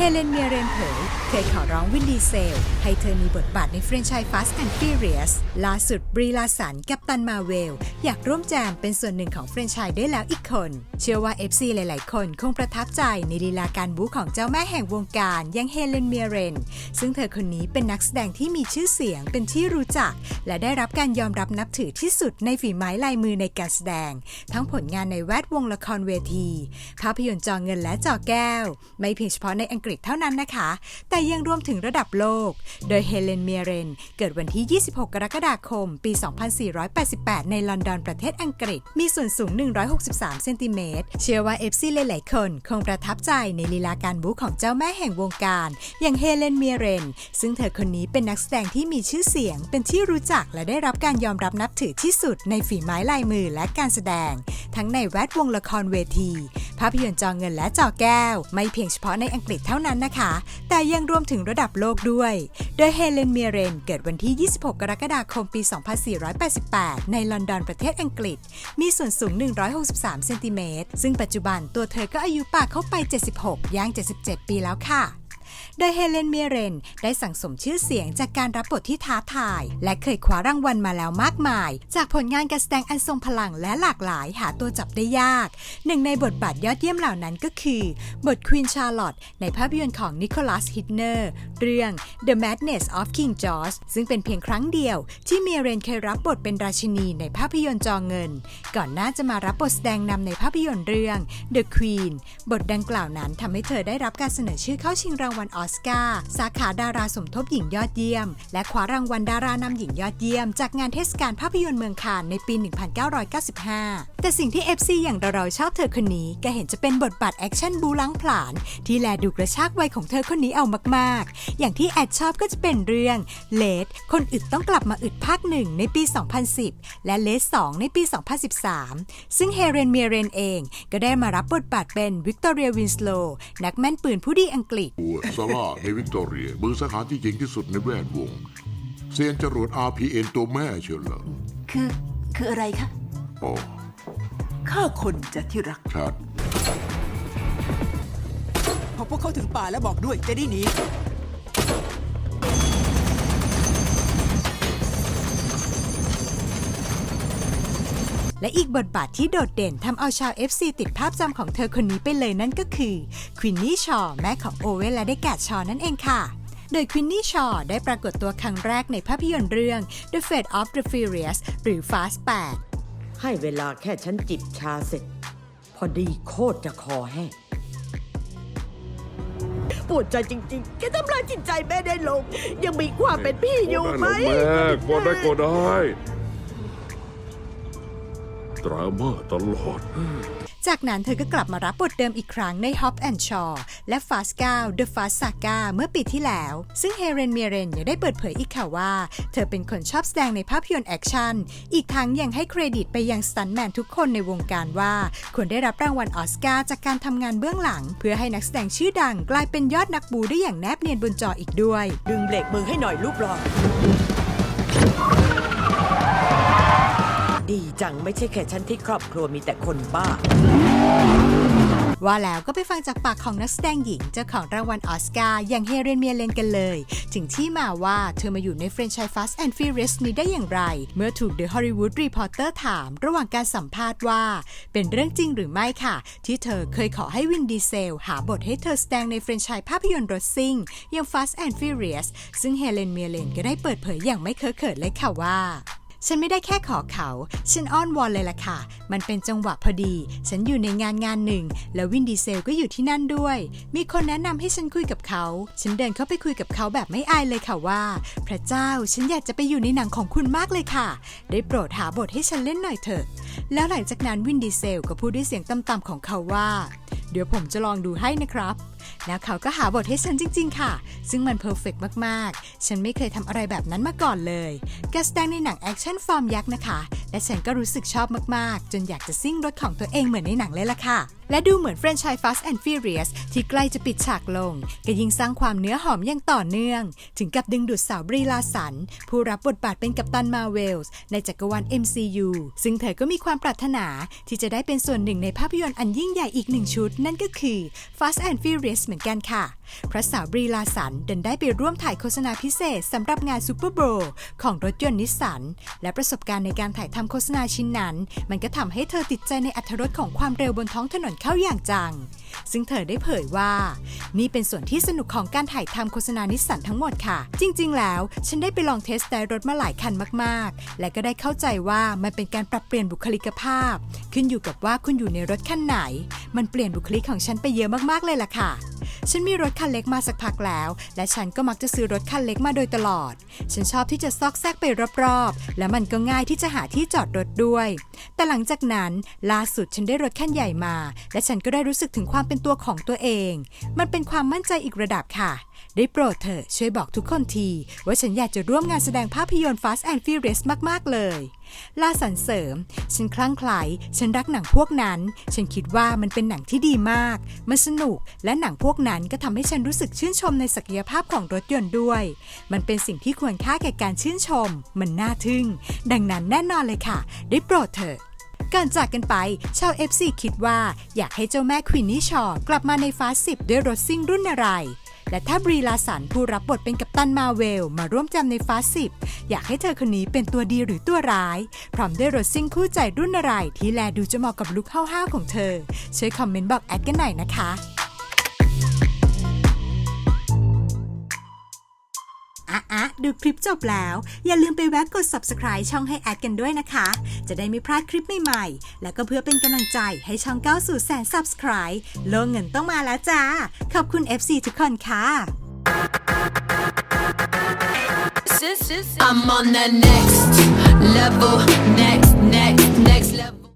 เฮเลนเมียเรนเผยเคยขอร้องวินดีเซล ให้เธอมีบทบาทในแฟรนไชส์ Fast and Furious ล่าสุดบรีลาสันกับตันมาเวล อยากร่วมแจมเป็นส่วนหนึ่งของแฟรนไชส์ได้แล้วอีกคน เชื่อว่า FC หลาย ๆ คนคงประทับใจในลีลาการบู๊ของเจ้าแม่แห่งวงการอยังเฮเลนเมียเรน ซึ่งเธอคนนี้เป็นนักแสดงที่มีชื่อเสียงเป็นที่รู้จัก และได้รับการยอมรับนับถือที่สุดในฝีไม้ลายมือในการแสดง ทั้งผลงานในแวดวงละครเวทีภาพยนตร์จอเงินและจอแก้ว ไม่เพียงเฉพาะในอังกฤษเท่านั้นนะคะ แต่ยังรวมถึงระดับโลก โดยเฮเลนเมียเรนเกิดวันที่ 26 กรกฎาคม ปี 2488 ในลอนดอนประเทศอังกฤษ มีส่วนสูง 163 เซนติเมตร เชื่อว่า FC หลายๆ คนคงประทับใจในลีลาการบู๊ของเจ้าแม่แห่งวงการ อย่างเฮเลนเมียเรน ซึ่งเธอคนนี้เป็นนักแสดงที่มีชื่อเสียง เป็นที่รู้จักและได้รับการยอมรับนับถือที่สุดในฝีไม้ลายมือและการแสดง ทั้งในแวดวงละครเวที ภาพยนตร์จอเงินและจอแก้ว ไม่เพียงเฉพาะในอังกฤษเท่านั้นนะคะ แต่ยังรวมถึงระดับโลกด้วย โดยเฮเลนเมียเรนเกิดวันที่ 26 กรกฎาคมปี 2488 ในลอนดอนประเทศอังกฤษ มีส่วนสูง 163 เซนติเมตร ซึ่งปัจจุบันตัวเธอก็อายุปากเข้าไป 76 ย่าง 77 ปีแล้วค่ะ โดยเฮเลนเมียเรนได้สั่งสมชื่อเสียงจากการรับบทที่ท้าทาย และเคยคว้ารางวัลมาแล้วมากมาย จากผลงานการแสดงอันทรงพลังและหลากหลายหาตัวจับได้ยาก หนึ่งในบทบาทยอดเยี่ยมเหล่านั้นก็คือ บทควีนชาร์ลอตในภาพยนตร์ของนิโคลัสฮิตเนอร์เรื่อง The Madness of King George ซึ่งเป็นเพียงครั้งเดียว ที่เมียเรนเคยรับบทเป็นราชินีในภาพยนตร์จอเงิน ก่อนหน้าจะมารับบทแสดงนำในภาพยนตร์เรื่อง The Queen บทดังกล่าวนั้นทำให้เธอได้รับการเสนอชื่อเข้าชิงรางวัลออสการ์สาขาดาราสมทบหญิงยอดเยี่ยม และคว้ารางวัลดารานำหญิงยอดเยี่ยม จากงานเทศกาลภาพยนตร์เมืองคานในปี 1995 แต่สิ่งที่ FC อย่างเราๆชอบเธอคนนี้ก็เห็นจะเป็นบทบาทแอคชั่นบูล้างผลาญที่แลดูกระชากวัยของเธอคนนี้เอามากๆ อย่างที่แอดชอบก็จะเป็นเรื่องเลดคนอึดต้องกลับมาอึดภาคหนึ่งในปี 2010 และเลด2ในปี 2013 ซึ่งเฮเรนเมียเรนเองก็ได้มารับบทบาทเป็นวิกตอเรียวินสโลนักแม่นปืนผู้ดีอังกฤษาในวิกตอเรียมือสังหารที่เก่งที่สุดในแวดวงเซียนจรวด RPN ตัวแม่เชียวเหรอคือ คืออะไรคะอ๋อฆ่าคนจะที่รักชัดพอพวกเขาถึงป่าแล้วบอกด้วยจะได้หนี และอีกบทบาทที่โดดเด่นทำเอาชาว FC ติดภาพจำของเธอคนนี้ไปเลยนั่นก็คือควินนี่ชอแม่ของโอเวลและได้แกดชอนั่นเองค่ะโดยควินนี่ชอได้ปรากฏตัวครั้งแรกในภาพยนตร์เรื่อง The Fate of the Furious หรือ Fast 8 ให้เวลาแค่ฉันจิบชาเสร็จ พอดีโคตรจะคอแห้งปวดใจจริงๆ แกทำลายจิตใจแม่ได้ลง ยังมีความเป็นพี่อยู่ไหมแม่ก็ได้ก็ได้ ดราม่าตลอด จากนั้นเธอก็กลับมารับบทเดิมอีกครั้งใน Hop and Shaw และ Fast 9 The Fast Saga เมื่อปีที่แล้ว ซึ่งเฮเรนเมียเรนยังได้เปิดเผยอีกค่ะว่า เธอเป็นคนชอบแสดงในภาพยนตร์แอคชั่น อีกทั้งยังให้เครดิตไปยังสตันแมนทุกคนในวงการว่า ควรได้รับรางวัลออสการ์จากการทำงานเบื้องหลัง เพื่อให้นักแสดงชื่อดังกลายเป็นยอดนักบูได้อย่างแนบเนียนบนจออีกด้วย ดึงเบรกมือให้หน่อยลูกหลอ ดีจังไม่ใช่แค่ฉันที่ครอบครัวมีแต่คนบ้า ว่าแล้วก็ไปฟังจากปากของนักแสดงหญิงเจ้าของรางวัลออสการ์อย่างเฮเรนเมียเลนกันเลย ถึงที่มาว่าเธอมาอยู่ในแฟรนไชส์ Fast and Furious นี้ได้อย่างไร เมื่อถูก The Hollywood Reporter ถาม ระหว่างการสัมภาษณ์ว่า เป็นเรื่องจริงหรือไม่ค่ะ ที่เธอเคยขอให้วินดีเซล หาบทให้เธอแสดงในแฟรนไชส์ภาพยนตร์รถซิ่งอย่าง Fast and Furious ซึ่งเฮเลนเมียเลนก็ได้เปิดเผยอย่างไม่เคอะเขินเลยค่ะว่า ฉันไม่ได้แค่ขอเขา ฉันอ้อนวอนเลยล่ะค่ะ มันเป็นจังหวะพอดี ฉันอยู่ในงานงานหนึ่ง แล้ววินดีเซลก็อยู่ที่นั่นด้วย มีคนแนะนำให้ฉันคุยกับเขา ฉันเดินเข้าไปคุยกับเขาแบบไม่อายเลยค่ะว่า พระเจ้า ฉันอยากจะไปอยู่ในหนังของคุณมากเลยค่ะ ได้โปรดหาบทให้ฉันเล่นหน่อยเถอะ แล้วหลังจากนั้นวินดีเซลก็พูดด้วยเสียงต่ำๆของเขาว่า เดี๋ยวผมจะลองดูให้นะครับ แล้วเขาก็หาบทให้ฉันจริง ๆ ค่ะ ซึ่งมันเพอร์เฟกมาก ๆ ฉันไม่เคยทำอะไรแบบนั้นมาก่อนเลยการแสดงในหนังแอคชั่นฟอร์มยักษ์นะคะ และฉันก็รู้สึกชอบมาก ๆ จนอยากจะซิ่งรถของตัวเองเหมือนในหนังเลยล่ะค่ะ และดูเหมือนแฟรนไชส์ Fast and Furious ที่ใกล้จะปิดฉากลง ก็ยิ่งสร้างความเนื้อหอมอย่างต่อเนื่อง ถึงกับดึงดูดสาวบรีลาสัน ผู้รับบทบาทเป็นกัปตันมาเวลส์ในจักรวาล MCU ซึ่งเธอก็มีความปรารถนาที่จะได้เป็นส่วนหนึ่งในภาพยนตร์อันยิ่งใหญ่อีกหนึ่งชุด นั่นก็คือ Fast and Furious สเหมือนกันค่ะเพราะสาวบรีลาสันเดินได้ไปร่วมถ่ายโฆษณาพิเศษสำหรับงานซูเปอร์โบว์ของรถยนต์นิสสัน และประสบการณ์ในการถ่ายทำโฆษณาชิ้นนั้น มันก็ทำให้เธอติดใจในอัธรรสของความเร็วบนท้องถนนเข้าอย่างจัง ซึ่งเธอได้เผยว่า นี่เป็นส่วนที่สนุกของการถ่ายทำโฆษณานิสสันทั้งหมดค่ะ จริง ๆ แล้ว ฉันได้ไปลองเทสได้รถมาหลายคันมากๆ และก็ได้เข้าใจว่ามันเป็นการปรับเปลี่ยนบุคลิกภาพ ขึ้นอยู่กับว่าคุณอยู่ในรถคันไหน มันเปลี่ยนบุคลิกของฉันไปเยอะมากๆเลยล่ะค่ะ ฉันมีรถคันเล็กมาสักพักแล้ว และฉันก็มักจะซื้อรถคันเล็กมาโดยตลอด ฉันชอบที่จะซอกแซกไปรอบๆ และมันก็ง่ายที่จะหาที่จอดรถด้วย แต่หลังจากนั้นล่าสุดฉันได้รถคันใหญ่มา และฉันก็ได้รู้สึกถึงความเป็นตัวของตัวเอง มันเป็นความมั่นใจอีกระดับค่ะ ได้โปรดเถอะช่วยบอกทุกคนที ว่าฉันอยากจะร่วมงานแสดงภาพยนตร์ Fast and Furious มากๆเลย ลาสันเสริม ฉันคลั่งไคล้ฉันรักหนังพวกนั้น ฉันคิดว่ามันเป็นหนังที่ดีมาก มันสนุก และหนังพวกนั้นก็ทำให้ฉันรู้สึกชื่นชมในศักยภาพของรถยนต์ด้วย มันเป็นสิ่งที่ควรค่าแก่การชื่นชม มันน่าทึ่ง ดังนั้นแน่นอนเลยค่ะ ได้โปรดเถอะก่อนจากกันไป ชาว FC คิดว่าอยากให้เจ้าแม่ควินนี่ชอกลับมาในฟ้าส10ด้วยรถซิ่งรุ่นอะไร และถ้าบรีลาสันผู้รับบทเป็นกัปตันมาเวล มาร่วมจำในฟาสิบอยากให้เธอคนนี้เป็นตัวดีหรือตัวร้าย พร้อมด้วยรถซิ่งคู่ใจรุ่นอะไรที่แลดูจะเหมาะกับลุคห้าวๆของเธอ ช่วยคอมเมนต์บอกแอดกันหน่อยนะคะ อะอะดูคลิปจบแล้ว อย่าลืมไปแวะกด subscribe ช่องให้แอดกันด้วยนะคะ จะได้ไม่พลาดคลิปใหม่ๆ แล้วก็เพื่อเป็นกำลังใจให้ช่องก้าวสู่แสน subscribe โลกเงินต้องมาแล้วจ้า ขอบคุณ FC ทุกคนค่ะ I'm on the next level, next, next, next level.